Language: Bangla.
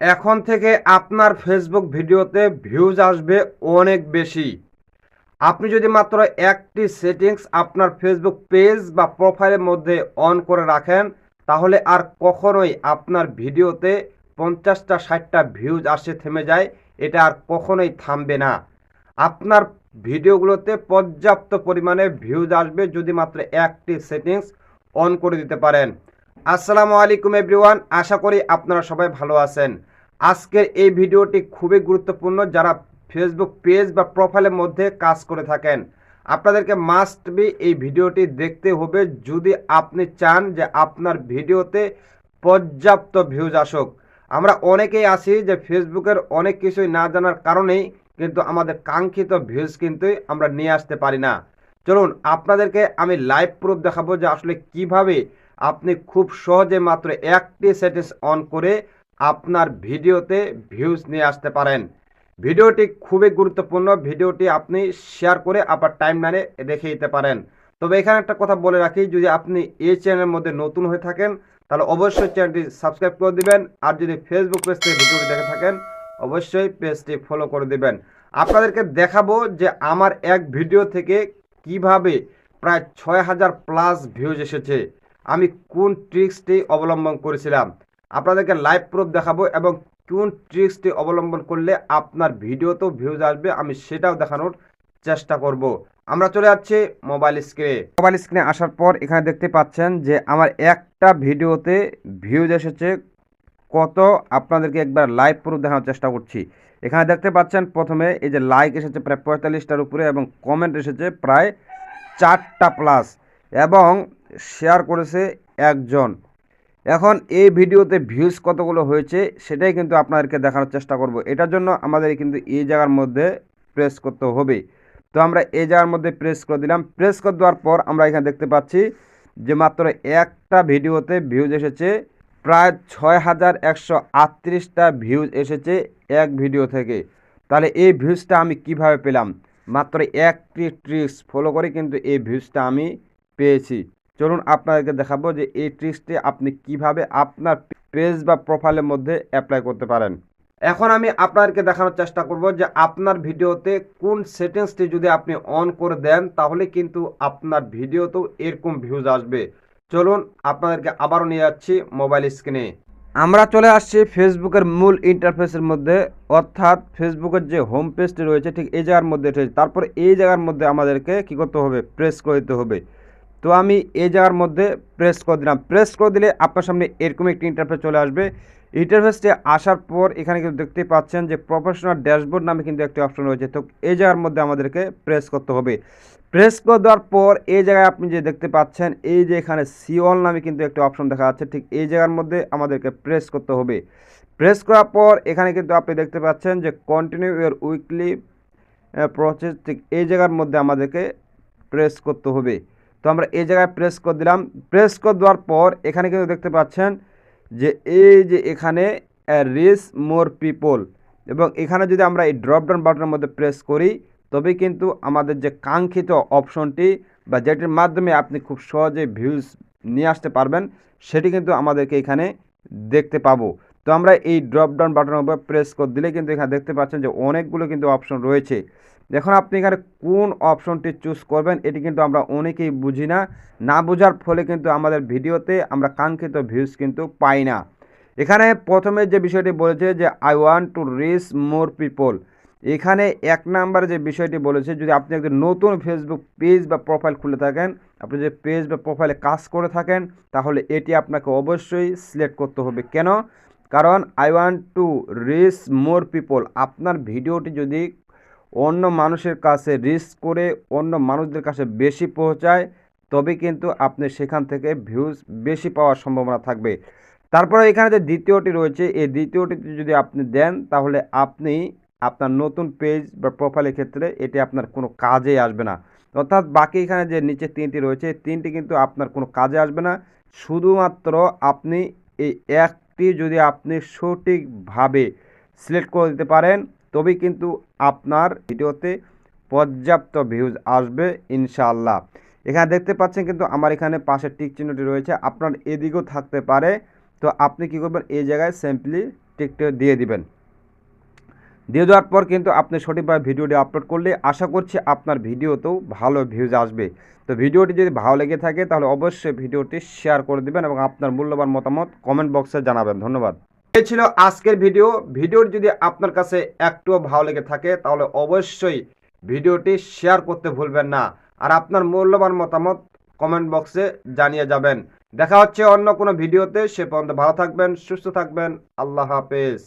এখন থেকে আপনার ফেসবুক ভিডিওতে ভিউজ আসবে অনেক বেশি। আপনি যদি মাত্র একটি সেটিংস আপনার ফেসবুক পেজ বা প্রোফাইলের মধ্যে অন করে রাখেন, তাহলে আর কখনোই আপনার ভিডিওতে পঞ্চাশটা, ষাটটা ভিউজ আসে থেমে যায়, এটা আর কখনোই থামবে না। আপনার ভিডিওগুলোতে পর্যাপ্ত পরিমাণে ভিউজ আসবে যদি মাত্র একটি সেটিংস অন করে দিতে পারেন। আসসালামু আলাইকুম এভরিওয়ান আশা করি আপনারা সবাই ভালো আছেন। আজকের এই ভিডিওটি খুবই গুরুত্বপূর্ণ যারা ফেসবুক পেজ বা প্রোফাইলের মধ্যে কাজ করে থাকেন। আপনাদেরকে মাস্ট বি এই ভিডিওটি দেখতে হবে যদি আপনি চান যে আপনার ভিডিওতে পর্যাপ্ত ভিউজ আসুক। আমরা অনেকেই আছি যে ফেসবুকের অনেক কিছুই না জানার কারণেই কিন্তু আমাদের কাঙ্ক্ষিত ভিউজ কিন্তু আমরা নিয়ে আসতে পারি না। চলুন, আপনাদেরকে আমি লাইভ প্রুফ দেখাবো যে আসলে কীভাবে আপনি খুব সহজে মাত্র একটি সেটিংস অন করে আপনার ভিডিওতে ভিউজ নিয়ে আসতে পারেন। ভিডিওটি খুবই গুরুত্বপূর্ণ। ভিডিওটি আপনি শেয়ার করে আপনার টাইম লাইনে রেখে দিতে পারেন। তবে এখানে একটা কথা বলে রাখি, যদি আপনি এই চ্যানেলের মধ্যে নতুন হয়ে থাকেন, তাহলে অবশ্যই চ্যানেলটি সাবস্ক্রাইব করে দিবেন। আর যদি ফেসবুক পেজ থেকে ভিডিওটি দেখে থাকেন, অবশ্যই পেজটি ফলো করে দিবেন। আপনাদেরকে দেখাবো যে আমার এক ভিডিও থেকে কীভাবে প্রায় ছয় হাজার প্লাস ভিউজ এসেছে। আমি কোন ট্রিক্সটি অবলম্বন করেছিলাম? আপনাদেরকে লাইভ প্রুফ দেখাবো এবং কোন ট্রিক্সটি অবলম্বন করলে আপনার ভিডিওতেও ভিউজ আসবে, আমি সেটাও দেখানোর চেষ্টা করব। আমরা চলে যাচ্ছি মোবাইল স্ক্রিনে মোবাইল স্ক্রিনে আসার পর এখানে দেখতে পাচ্ছেন যে আমার একটা ভিডিওতে ভিউজ এসেছে, কত আপনাদেরকে একবার লাইভ প্রুফ দেখানোর চেষ্টা করছি। এখানে দেখতে পাচ্ছেন প্রথমে এই যে লাইক এসেছে প্রায় পঁয়তাল্লিশটার উপরে এবং কমেন্ট এসেছে প্রায় চারটা প্লাস এবং শেয়ার করেছে একজন। এখন এই ভিডিওতে ভিউজ কতগুলো হয়েছে, সেটাই কিন্তু আপনাদেরকে দেখানোর চেষ্টা করব। এটার জন্য আমাদের কিন্তু এই জায়গার মধ্যে প্রেস করতে হবে। তো আমরা এই জায়গার মধ্যে প্রেস করে দিলাম। প্রেস করে দেওয়ার পর আমরা এখানে দেখতে পাচ্ছি যে মাত্র একটা ভিডিওতে ভিউজ এসেছে, প্রায় ছয় হাজার একশো আটত্রিশটা ভিউজ এসেছে এক ভিডিও থেকে। তাহলে এই ভিউজটা আমি কীভাবে পেলাম? মাত্র একটি ট্রিক্স ফলো করে কিন্তু এই ভিউজটা আমি পেয়েছি। চলুন আপনাদেরকে দেখাবো যে এই ট্রিক্সটি আপনি কীভাবে আপনার পেজ বা প্রোফাইলের মধ্যে অ্যাপ্লাই করতে পারেন। এখন আমি আপনাদেরকে দেখানোর চেষ্টা করব যে আপনার ভিডিওতে কোন সেটিংসটি যদি আপনি অন করে দেন, তাহলে কিন্তু আপনার ভিডিওতেও এরকম ভিউজ আসবে। চলুন আপনাদেরকে আবারও নিয়ে যাচ্ছি মোবাইল স্ক্রিনে আমরা চলে আসছি ফেসবুকের মূল ইন্টারফেসের মধ্যে, অর্থাৎ ফেসবুকের যে হোম পেজটি রয়েছে, ঠিক এই জায়গার মধ্যে এসেছে তারপর এই জায়গার মধ্যে আমাদেরকে কী করতে হবে? প্রেস করে দিতে হবে। তো আমি এই জায়গার মধ্যে প্রেস করে দিলাম। প্রেস করে দিলে আপনার সামনে এরকম একটি ইন্টারফেস চলে আসবে। ইন্টারফেসটি আসার পর এখানে কিন্তু দেখতে পাচ্ছেন যে প্রফেশনাল ড্যাশবোর্ড নামে কিন্তু একটি অপশন রয়েছে। তো এই জায়গার মধ্যে আমাদেরকে প্রেস করতে হবে। প্রেস করে দেওয়ার পর এই জায়গায় আপনি যে দেখতে পাচ্ছেন, এই যে এখানে সিওল নামে কিন্তু একটি অপশন দেখা যাচ্ছে। ঠিক এই জায়গার মধ্যে আমাদেরকে প্রেস করতে হবে। প্রেস করার পর এখানে কিন্তু আপনি দেখতে পাচ্ছেন যে কন্টিনিউ ইয়ার উইকলি প্রসেস ঠিক এই জায়গার মধ্যে আমাদেরকে প্রেস করতে হবে। তো আমরা এই জায়গায় প্রেস করে দিলাম। প্রেস করে দেওয়ার পর এখানে কিন্তু দেখতে পাচ্ছেন যে এই যে এখানে রিস মোর পিপল এবং এখানে যদি আমরা এই ড্রপডাউন বাটনের মধ্যে প্রেস করি তবে কিন্তু আমাদের যে কাঙ্ক্ষিত অপশনটি বা যেটির মাধ্যমে আপনি খুব সহজে ভিউজ নিয়ে আসতে পারবেন, সেটি কিন্তু আমাদেরকে এখানে দেখতে পাবো। তো আমরা এই ড্রপডাউন বাটনের উপর প্রেস করে দিলে কিন্তু এখানে দেখতে পাচ্ছেন যে অনেকগুলো কিন্তু অপশন রয়েছে। এখন আপনি এখানে কোন অপশনটি চুজ করবেন, এটি কিন্তু আমরা অনেকেই বুঝি না। না বোঝার ফলে কিন্তু আমাদের ভিডিওতে আমরা কাঙ্ক্ষিত ভিউজ কিন্তু পাই না। এখানে প্রথমে যে বিষয়টি বলেছে যে I want to reach more people এখানে এক নাম্বার যে বিষয়টি বলেছে, যদি আপনি একটি নতুন ফেসবুক পেজ বা প্রোফাইল খুলে থাকেন, আপনি যে পেজ বা প্রোফাইলে কাজ করে থাকেন, তাহলে এটি আপনাকে অবশ্যই সিলেক্ট করতে হবে। কেন? কারণ I want to reach more people আপনার ভিডিওটি যদি অন্য মানুষের কাছে রিস্ক করে অন্য মানুষদের কাছে বেশি পৌঁছায় তবে কিন্তু আপনি সেখান থেকে ভিউজ বেশি পাওয়ার সম্ভাবনা থাকবে। তারপরে এখানে যে দ্বিতীয়টি রয়েছে, এই দ্বিতীয়টিতে যদি আপনি দেন, তাহলে আপনি আপনার নতুন পেজ বা প্রোফাইলের ক্ষেত্রে এটি আপনার কোনো কাজে আসবে না। অর্থাৎ বাকি এখানে যে নিচে তিনটি রয়েছে, তিনটি কিন্তু আপনার কোনো কাজে আসবে না। শুধুমাত্র আপনি এই একটি যদি আপনি সঠিকভাবে সিলেক্ট করে দিতে পারেন, তবেই কিন্তু আপনার ভিডিওতে পর্যাপ্ত ভিউজ আসবে ইনশাআল্লাহ। এখানে দেখতে পাচ্ছেন কিন্তু আমার এখানে পাশের টিক চিহ্নটি রয়েছে, আপনার এদিকেও থাকতে পারে। তো আপনি কি করবেন? এই জায়গায় সিম্পলি টিকটে দিয়ে দিবেন। দিয়ে দেওয়ার পর কিন্তু আপনি সঠিকভাবে ভিডিওটি আপলোড করলে আশা করছি আপনার ভিডিওতেও ভালো ভিউজ আসবে। তো ভিডিওটি যদি ভালো লেগে থাকে তাহলে অবশ্যই ভিডিওটি শেয়ার করে দিবেন এবং আপনার মূল্যবান মতামত কমেন্ট বক্সে জানাবেন। ধন্যবাদ। এই ছিল আজকের ভিডিও ভিডিওটি যদি আপনার কাছে একটুও ভালো লেগে থাকে তাহলে অবশ্যই ভিডিওটি শেয়ার করতে ভুলবেন না। আর আপনার মূল্যবান মতামত কমেন্ট বক্সে জানিয়ে যাবেন। দেখা হচ্ছে অন্য কোনো ভিডিওতে সে পর্যন্ত ভালো থাকবেন, সুস্থ থাকবেন। আল্লাহ হাফেজ।